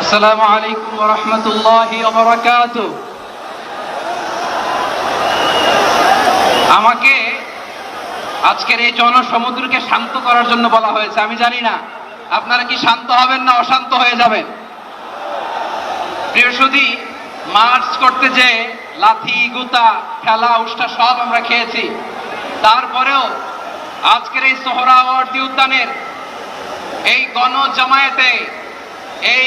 আসসালামু আলাইকুম রহমতুল্লাহি আমাকে আজকের এই জনসমুদ্রকে শান্ত করার জন্য বলা হয়েছে, আমি জানি না। আপনারা কি শান্ত হবেন না অশান্ত হয়ে যাবেন? সুধী, মার্চ করতে যে লাথি, গুতা খেলা উষ্টা সব আমরা খেয়েছি, তারপরেও আজকের এই সোহরাওয়ার্দী উদ্যানের এই গণ জামায়াতে এই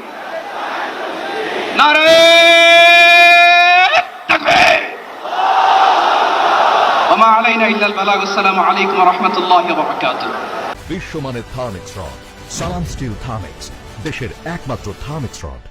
বিশ্বমানের Thermex rod Salam steel Thermex দেশের একমাত্র থার্মিক্স রড